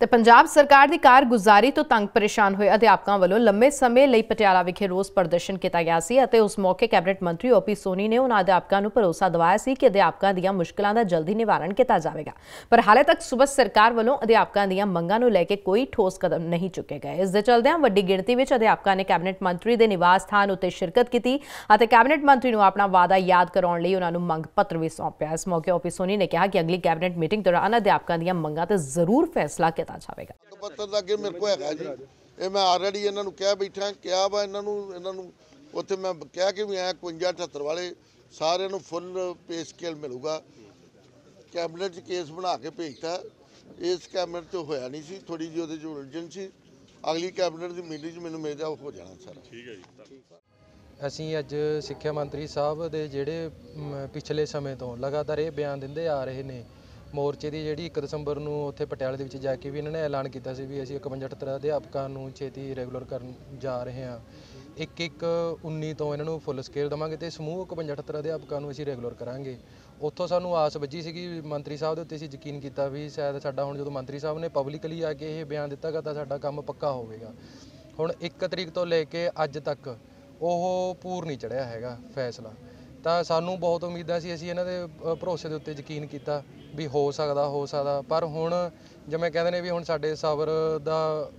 ਤੇ ਪੰਜਾਬ ਸਰਕਾਰ ਦੀ ਕਾਰਗੁਜ਼ਾਰੀ ਤੋਂ ਤੰਗ ਪਰੇਸ਼ਾਨ ਹੋਏ ਅਧਿਆਪਕਾਂ ਵੱਲੋਂ ਲੰਮੇ ਸਮੇਂ ਲਈ ਪਟਿਆਲਾ ਵਿਖੇ ਰੋਸ ਪ੍ਰਦਰਸ਼ਨ ਕੀਤਾ ਗਿਆ ਸੀ ਅਤੇ ਉਸ ਮੌਕੇ ਕੈਬਨਿਟ ਮੰਤਰੀ ਓਪੀ ਸੋਨੀ ਨੇ ਉਹਨਾਂ ਅਧਿਆਪਕਾਂ ਨੂੰ ਭਰੋਸਾ ਦਿਵਾਇਆ ਸੀ ਕਿ ਅਧਿਆਪਕਾਂ ਦੀਆਂ ਮੁਸ਼ਕਲਾਂ ਦਾ ਜਲਦੀ ਨਿਵਾਰਨ ਕੀਤਾ ਜਾਵੇਗਾ। ਪਰ ਹਾਲੇ ਤੱਕ ਸੂਬਾ ਸਰਕਾਰ ਵੱਲੋਂ ਅਧਿਆਪਕਾਂ ਦੀਆਂ ਮੰਗਾਂ ਨੂੰ ਲੈ ਕੇ ਕੋਈ ਠੋਸ ਕਦਮ ਨਹੀਂ ਚੁੱਕੇ ਗਏ। ਇਸ ਦੇ ਚਲਦਿਆਂ ਵੱਡੀ ਗਿਣਤੀ ਵਿੱਚ ਅਧਿਆਪਕਾਂ ਨੇ ਕੈਬਨਿਟ ਮੰਤਰੀ ਦੇ ਨਿਵਾਸ ਸਥਾਨ ਉੱਤੇ ਸ਼ਿਰਕਤ ਕੀਤੀ ਅਤੇ ਕੈਬਨਿਟ ਮੰਤਰੀ ਨੂੰ ਆਪਣਾ ਵਾਅਦਾ ਯਾਦ ਕਰਾਉਣ ਲਈ ਉਹਨਾਂ ਨੂੰ ਮੰਗ ਪੱਤਰ ਵੀ ਸੌਂਪਿਆ। ਇਸ ਮੌਕੇ ਓਪੀ ਸੋਨੀ ਨੇ ਕਿਹਾ ਕਿ ਅਗਲੀ ਕੈਬਨਿਟ ਮੀਟਿੰਗ ਦੌਰਾਨ ਅਧਿਆਪਕਾਂ ਦੀਆਂ ਮੰਗਾਂ ਤੇ ਜ਼ਰੂਰ ਫੈਸਲਾ ਕੀਤਾ ਜਾਵੇਗਾ ਪੱਤਰ ਦਾ ਅੱਗੇ ਮੇਰੇ ਕੋਲ ਹੈਗਾ ਜੀ। ਇਹ ਮੈਂ ਆਲਰੇਡੀ ਇਹਨਾਂ ਨੂੰ ਕਿਹਾ ਬੈਠਾ ਕਿਹਾ ਵਾ ਇਹਨਾਂ ਨੂੰ ਇਹਨਾਂ ਨੂੰ ਉੱਥੇ ਮੈਂ ਕਿਹਾ ਕਿ ਵੀ ਐ 51 78 ਵਾਲੇ ਸਾਰਿਆਂ ਨੂੰ ਫੁੱਲ ਪੇ ਸਕੇਲ ਮਿਲੂਗਾ। ਕੈਬਨਿਟ 'ਚ ਕੇਸ ਬਣਾ ਕੇ ਭੇਜਤਾ। ਇਸ ਕੈਬਨਿਟ 'ਚ ਹੋਇਆ ਨਹੀਂ ਸੀ ਥੋੜੀ ਜਿਹੀ ਉਹਦੇ 'ਚ ਉਲਝਣ ਸੀ। ਅਗਲੀ ਕੈਬਨਿਟ ਦੀ ਮੀਟਿੰਗ 'ਚ ਮੈਨੂੰ ਮੇਰਾ ਹੋ ਜਾਣਾ ਸਾਰਾ। ਅਸੀਂ ਅੱਜ ਸਿੱਖਿਆ ਮੰਤਰੀ ਸਾਹਿਬ ਦੇ ਜਿਹੜੇ ਪਿਛਲੇ ਸਮੇਂ ਤੋਂ ਲਗਾਤਾਰ ਇਹ ਬਿਆਨ ਦਿੰਦੇ ਆ ਰਹੇ ਨੇ ਮੋਰਚੇ ਦੀ ਜਿਹੜੀ 1 ਦਸੰਬਰ ਨੂੰ ਉੱਥੇ ਪਟਿਆਲੇ ਦੇ ਵਿੱਚ ਜਾ ਕੇ ਵੀ ਇਹਨਾਂ ਨੇ ਐਲਾਨ ਕੀਤਾ ਸੀ ਵੀ ਅਸੀਂ 51 ਤਰ੍ਹਾਂ ਅਧਿਆਪਕਾਂ ਨੂੰ ਛੇਤੀ ਰੈਗੂਲਰ ਕਰਨ ਜਾ ਰਹੇ ਹਾਂ। ਇੱਕ ਇੱਕ 19 ਤੋਂ ਇਹਨਾਂ ਨੂੰ ਫੁੱਲ ਸਕੇਲ ਦਵਾਂਗੇ ਤੇ ਸਮੂਹ 51 ਤਰ੍ਹਾਂ ਅਧਿਆਪਕਾਂ ਨੂੰ ਅਸੀਂ ਰੈਗੂਲਰ ਕਰਾਂਗੇ। ਉੱਥੋਂ ਸਾਨੂੰ ਆਸ ਵੱਜੀ ਸੀਗੀ ਮੰਤਰੀ ਸਾਹਿਬ ਦੇ ਉੱਤੇ ਅਸੀਂ ਯਕੀਨ ਕੀਤਾ ਵੀ ਸ਼ਾਇਦ ਸਾਡਾ ਹੁਣ ਜਦੋਂ ਮੰਤਰੀ ਸਾਹਿਬ ਨੇ ਪਬਲਿਕਲੀ ਆ ਕੇ ਇਹ ਬਿਆਨ ਦਿੱਤਾਗਾ ਤਾਂ ਸਾਡਾ ਕੰਮ ਪੱਕਾ ਹੋਵੇਗਾ। ਹੁਣ 1 ਤਰੀਕ ਤੋਂ ਲੈ ਕੇ ਅੱਜ ਤੱਕ ਉਹ ਪੂਰ ਨਹੀਂ ਚੜਿਆ ਹੈਗਾ ਫੈਸਲਾ। ਤਾਂ ਸਾਨੂੰ ਬਹੁਤ ਉਮੀਦਾਂ ਸੀ ਅਸੀਂ ਇਹਨਾਂ ਦੇ ਭਰੋਸੇ ਦੇ ਉੱਤੇ ਯਕੀਨ ਕੀਤਾ ਵੀ ਹੋ ਸਕਦਾ ਹੋ ਸਕਦਾ। ਪਰ ਹੁਣ ਜਿਵੇਂ ਕਹਿੰਦੇ ਨੇ ਵੀ ਹੁਣ ਸਾਡੇ ਸਬਰ ਦਾ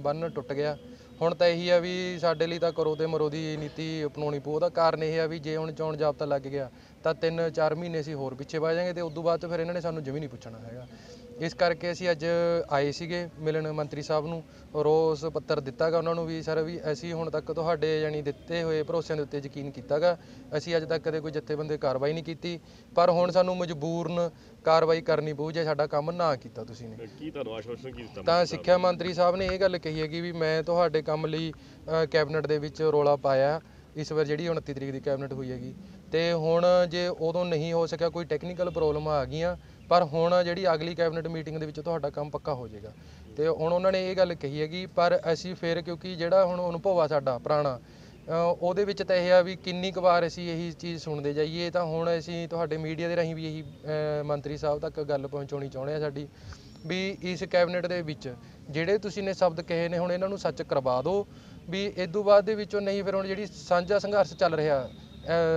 ਬੰਨ ਟੁੱਟ ਗਿਆ। ਹੁਣ ਤਾਂ ਇਹੀ ਆ ਵੀ ਸਾਡੇ ਲਈ ਤਾਂ ਕਰੋ ਤੇ ਮਰੋ ਦੀ ਨੀਤੀ ਅਪਣਾਉਣੀ ਪਊ। ਉਹਦਾ ਕਾਰਨ ਇਹ ਆ ਵੀ ਜੇ ਹੁਣ ਚੋਣ ਜਾਬਤਾ ਲੱਗ ਗਿਆ ਤਾਂ 3-4 ਮਹੀਨੇ ਅਸੀਂ ਹੋਰ ਪਿੱਛੇ ਪਾ ਜਾਾਂਗੇ ਤੇ ਉਦੋਂ ਬਾਅਦ 'ਚ ਫਿਰ ਇਹਨਾਂ ਨੇ ਸਾਨੂੰ ਜਮੀ ਨਹੀਂ ਪੁੱਛਣਾ ਹੈਗਾ। ਇਸ ਕਰਕੇ ਅਸੀਂ ਅੱਜ ਆਏ ਸੀਗੇ ਮਿਲਣ ਮੰਤਰੀ ਸਾਹਿਬ ਨੂੰ ਰੋਸ ਪੱਤਰ ਦਿੱਤਾਗਾ ਉਹਨਾਂ ਨੂੰ ਵੀ ਸਰ ਵੀ ਅਸੀਂ ਹੁਣ ਤੱਕ ਤੁਹਾਡੇ ਯਾਨੀ ਦਿੱਤੇ ਹੋਏ ਭਰੋਸਿਆਂ ਦੇ ਉੱਤੇ ਯਕੀਨ ਕੀਤਾਗਾ ਅਸੀਂ ਅੱਜ ਤੱਕ ਕਦੇ ਕੋਈ ਜਥੇਬੰਦੀ ਕਾਰਵਾਈ ਨਹੀਂ ਕੀਤੀ ਪਰ ਹੁਣ ਸਾਨੂੰ ਮਜਬੂਰਨ ਕਾਰਵਾਈ ਕਰਨੀ ਪਊ ਜੇ ਸਾਡਾ ਕੰਮ ਨਾ ਕੀਤਾ ਤੁਸੀਂ ਨੇ। ਕੀ ਤੁਹਾਨੂੰ ਆਸ਼ਵਾਸਨ ਕੀ ਦਿੱਤਾ ਤਾਂ ਸਿੱਖਿਆ ਮੰਤਰੀ ਸਾਹਿਬ ਨੇ ਇਹ ਗੱਲ ਕਹੀ ਹੈਗੀ ਵੀ ਮੈਂ ਤੁਹਾਡੇ ਕੰਮ ਲਈ ਕੈਬਨਿਟ ਦੇ ਵਿੱਚ ਰੋਲਾ ਪਾਇਆ ਇਸ ਵਾਰ ਜਿਹੜੀ 29 ਤਰੀਕ ਦੀ ਕੈਬਨਿਟ ਹੋਈ ਹੈਗੀ ਤੇ ਹੁਣ ਜੇ ਉਦੋਂ ਨਹੀਂ ਹੋ ਸਕਿਆ, ਕੋਈ ਟੈਕਨੀਕਲ ਪ੍ਰੋਬਲਮ ਆ ਗਈਆਂ, ਪਰ ਹੁਣ ਜਿਹੜੀ ਅਗਲੀ ਕੈਬਨਿਟ ਮੀਟਿੰਗ ਦੇ ਵਿੱਚ ਤੁਹਾਡਾ ਕੰਮ ਪੱਕਾ ਹੋ ਜਾਏਗਾ। ਤੇ ਹੁਣ ਉਹਨਾਂ ਨੇ ਇਹ ਗੱਲ ਕਹੀ ਹੈਗੀ ਪਰ ਅਸੀਂ ਫਿਰ ਕਿਉਂਕਿ ਜਿਹੜਾ ਹੁਣ ਅਨੁਭਵ ਆ ਸਾਡਾ ਪੁਰਾਣਾ ਉਹਦੇ ਵਿੱਚ ਤਾਂ ਇਹ ਆ ਵੀ ਕਿੰਨੀ ਕੁ ਵਾਰ ਅਸੀਂ ਇਹੀ ਚੀਜ਼ ਸੁਣਦੇ ਜਾਈਏ, ਤਾਂ ਹੁਣ ਅਸੀਂ ਤੁਹਾਡੇ ਮੀਡੀਆ ਦੇ ਰਾਹੀਂ ਵੀ ਇਹੀ ਮੰਤਰੀ ਸਾਹਿਬ ਤੱਕ ਗੱਲ ਪਹੁੰਚਾਉਣੀ ਚਾਹੁੰਦੇ ਆ ਸਾਡੀ ਵੀ ਇਸ ਕੈਬਨਿਟ ਦੇ ਵਿੱਚ ਜਿਹੜੇ ਤੁਸੀਂ ਨੇ ਸ਼ਬਦ ਕਹੇ ਨੇ, ਹੁਣ ਇਹਨਾਂ ਨੂੰ ਸੱਚ ਕਰਵਾ ਦਿਓ ਵੀ ਇਦੋਂ ਬਾਅਦ ਦੇ ਵਿੱਚੋਂ ਨਹੀਂ, ਫਿਰ ਹੁਣ ਜਿਹੜੀ ਸਾਂਝਾ ਸੰਘਰਸ਼ ਚੱਲ ਰਿਹਾ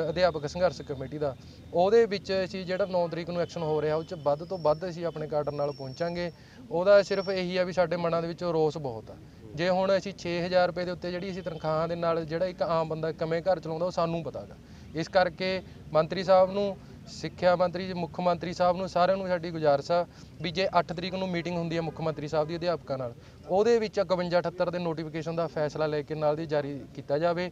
ਅਧਿਆਪਕ ਸੰਘਰਸ਼ ਕਮੇਟੀ ਦਾ। ਉਹਦੇ ਵਿੱਚ ਅਸੀਂ ਜਿਹੜਾ 9 ਤਰੀਕ ਨੂੰ ਐਕਸ਼ਨ ਹੋ ਰਿਹਾ, ਉਹ ਚ ਵੱਧ ਤੋਂ ਵੱਧ ਅਸੀਂ ਆਪਣੇ ਕਾਡਰ ਨਾਲ ਪਹੁੰਚਾਂਗੇ। ਉਹਦਾ ਸਿਰਫ ਇਹੀ ਆ ਵੀ ਸਾਡੇ ਮਨਾਂ ਦੇ ਵਿੱਚ ਰੋਸ ਬਹੁਤ ਆ। ਜੇ ਹੁਣ ਅਸੀਂ 6000 ਰੁਪਏ ਦੇ ਉੱਤੇ ਜਿਹੜੀ ਅਸੀਂ ਤਨਖਾਹਾਂ ਦੇ ਨਾਲ ਜਿਹੜਾ ਇੱਕ ਆਮ ਬੰਦਾ ਕਿਵੇਂ ਘਰ ਚਲਾਉਂਦਾ, ਉਹ ਸਾਨੂੰ ਪਤਾ ਗਾ। ਇਸ ਕਰਕੇ ਮੰਤਰੀ ਸਾਹਿਬ ਨੂੰ, ਸਿੱਖਿਆ ਮੰਤਰੀ ਜੀ ਮੁੱਖ ਮੰਤਰੀ ਸਾਹਿਬ ਨੂੰ, ਸਾਰਿਆਂ ਨੂੰ ਸਾਡੀ ਗੁਜ਼ਾਰਿਸ਼ ਆ ਵੀ ਜੇ 8 ਤਰੀਕ ਨੂੰ ਮੀਟਿੰਗ ਹੁੰਦੀ ਹੈ ਮੁੱਖ ਮੰਤਰੀ ਸਾਹਿਬ ਦੀ ਅਧਿਆਪਕਾਂ ਨਾਲ, ਉਹਦੇ ਵਿੱਚ 51 78 ਦੇ ਨੋਟੀਫਿਕੇਸ਼ਨ ਦਾ ਫੈਸਲਾ ਲੈ ਕੇ ਨਾਲ ਦੀ ਜਾਰੀ ਕੀਤਾ ਜਾਵੇ।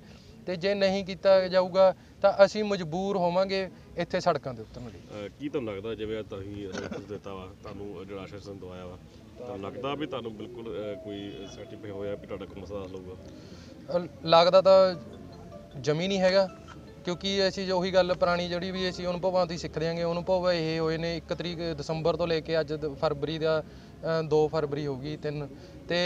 ਤੇ ਜੇ ਨਹੀਂ ਕੀਤਾ ਜਾਊਗਾ ਤਾਂ ਅਸੀਂ ਮਜਬੂਰ ਹੋਵਾਂਗੇ ਇੱਥੇ ਸੜਕਾਂ ਤੇ ਉਤਰਨ ਲਈ। ਕੀ ਤੁਹਾਨੂੰ ਲੱਗਦਾ ਜਿਵੇਂ ਤੁਸੀਂ ਨੋਟਿਸ ਦਿੱਤਾ ਵਾ ਤੁਹਾਨੂੰ ਜਿਹੜਾ ਆਸ਼ਵਾਸਨ ਦਵਾਇਆ ਵਾ ਤਾਂ ਲੱਗਦਾ ਵੀ ਤੁਹਾਨੂੰ ਬਿਲਕੁਲ ਕੋਈ ਸਰਟੀਫਾਈ ਹੋਇਆ ਵੀ ਤੁਹਾਡਾ ਕੋਈ ਮਸਲਾ ਹੱਲ ਹੋਊਗਾ ਲੱਗਦਾ ਤਾਂ ਜਮੀ ਨਹੀਂ ਹੈਗਾ ਕਿਉਂਕਿ ਅਸੀਂ ਜੋ ਉਹੀ ਗੱਲ ਪੁਰਾਣੀ ਜਿਹੜੀ ਵੀ ਅਸੀਂ ਅਨੁਭਵਾਂ ਤੋਂ ਸਿੱਖਦੇ ਆਂਗੇ ਅਨੁਭਵ ਇਹ ਹੋਏ ਨੇ 1 ਤਰੀਕ ਦਸੰਬਰ ਤੋਂ ਲੈ ਕੇ ਅੱਜ ਦ- ਫਰਵਰੀ ਦਾ ਅ, 2 ਫਰਵਰੀ ਹੋ ਗਈ 3 ਤੇ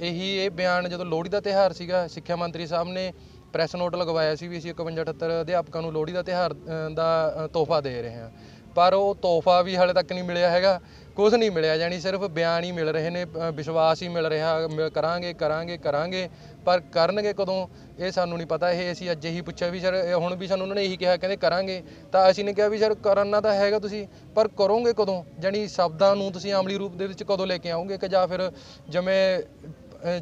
ਇਹੀ ਇਹ ਬਿਆਨ ਜਦੋਂ ਲੋਹੜੀ ਦਾ ਤਿਉਹਾਰ ਸੀਗਾ ਸਿੱਖਿਆ ਮੰਤਰੀ ਸਾਹਿਬ ਨੇ ਪ੍ਰੈਸ ਨੋਟ ਲਗਵਾਇਆ ਸੀ ਵੀ ਅਸੀਂ 51 78 ਅਧਿਆਪਕਾਂ ਨੂੰ ਲੋਹੜੀ ਦਾ ਤਿਉਹਾਰ ਦਾ ਤੋਹਫਾ ਦੇ ਰਹੇ ਹਾਂ। ਪਰ ਉਹ ਤੋਹਫਾ ਵੀ ਹਾਲੇ ਤੱਕ ਨਹੀਂ ਮਿਲਿਆ ਹੈਗਾ। ਕੁਝ ਨਹੀਂ ਮਿਲਿਆ ਜਾਨੀ ਸਿਰਫ ਬਿਆਨ ਹੀ ਮਿਲ ਰਹੇ ਨੇ ਵਿਸ਼ਵਾਸ ਹੀ ਮਿਲ ਰਿਹਾ ਮਿਲ- ਕਰਾਂਗੇ ਕਰਾਂਗੇ ਕਰਾਂਗੇ। ਪਰ ਕਰਨਗੇ ਕਦੋਂ, ਇਹ ਸਾਨੂੰ ਨਹੀਂ ਪਤਾ। ਇਹ ਅਸੀਂ ਅੱਜ ਹੀ ਪੁੱਛਿਆ ਵੀ, ਸਰ, ਇਹ ਹੁਣ ਵੀ ਸਾਨੂੰ ਉਹਨਾਂ ਨੇ ਇਹੀ ਕਿਹਾ, ਕਹਿੰਦੇ ਕਰਾਂਗੇ। ਤਾਂ ਅਸੀਂ ਨੇ ਕਿਹਾ ਵੀ, ਸਰ, ਕਰਨਾ ਤਾਂ ਹੈਗਾ ਤੁਸੀਂ, ਪਰ ਕਰੋਗੇ ਕਦੋਂ? ਜਾਨੀ ਸ਼ਬਦਾਂ ਨੂੰ ਤੁਸੀਂ ਆਮਲੀ ਰੂਪ ਦੇ ਵਿੱਚ ਕਦੋਂ ਲੈ ਕੇ ਆਓਗੇ ਕਿ ਜਾਂ ਫਿਰ ਜਿਵੇਂ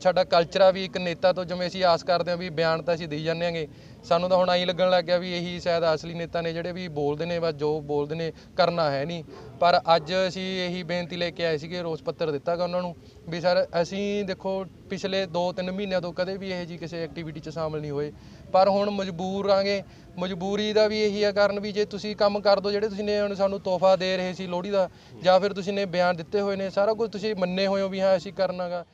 ਸਾਡਾ ਕਲਚਰ ਆ ਵੀ ਇੱਕ ਨੇਤਾ ਤੋਂ ਜਿਵੇਂ ਅਸੀਂ ਆਸ ਕਰਦੇ ਹਾਂ ਵੀ ਬਿਆਨ ਤਾਂ ਅਸੀਂ ਦੇਈ ਜਾਂਦੇ ਆਂਗੇ ਸਾਨੂੰ ਤਾਂ ਹੁਣ ਆਈ ਲੱਗਣ ਲੱਗ ਗਿਆ ਵੀ ਇਹੀ ਸ਼ਾਇਦ ਅਸਲੀ ਨੇਤਾ ਨੇ ਜਿਹੜੇ ਵੀ ਬੋਲਦੇ ਨੇ ਬਸ ਜੋ ਬੋਲਦੇ ਨੇ ਕਰਨਾ ਹੈ ਨਹੀਂ। ਪਰ ਅੱਜ ਅਸੀਂ ਇਹੀ ਬੇਨਤੀ ਲੈ ਕੇ ਆਏ ਸੀਗੇ, ਰੋਸ ਪੱਤਰ ਦਿੱਤਾਗਾ ਉਹਨਾਂ ਨੂੰ ਵੀ ਸਰ ਅਸੀਂ ਦੇਖੋ ਪਿਛਲੇ 2-3 ਮਹੀਨਿਆਂ ਤੋਂ ਕਦੇ ਵੀ ਇਹੋ ਜੀ ਕਿਸੇ ਐਕਟੀਵਿਟੀ 'ਚ ਸ਼ਾਮਲ ਨਹੀਂ ਹੋਏ। ਪਰ ਹੁਣ ਮਜਬੂਰ ਆਂਗੇ। ਮਜਬੂਰੀ ਦਾ ਵੀ ਇਹੀ ਆ ਕਾਰਨ ਵੀ ਜੇ ਤੁਸੀਂ ਕੰਮ ਕਰ ਦੋ ਜਿਹੜੇ ਤੁਸੀਂ ਨੇ ਹੁਣ ਸਾਨੂੰ ਤੋਹਫਾ ਦੇ ਰਹੇ ਸੀ ਲੋਹੜੀ ਦਾ ਜਾਂ ਫਿਰ ਤੁਸੀਂ ਨੇ ਬਿਆਨ ਦਿੱਤੇ ਹੋਏ ਨੇ, ਸਾਰਾ ਕੁਝ ਤੁਸੀਂ ਮੰਨੇ ਹੋਏ ਹੋ ਵੀ ਹਾਂ ਅਸੀਂ ਕਰਨਾਗਾ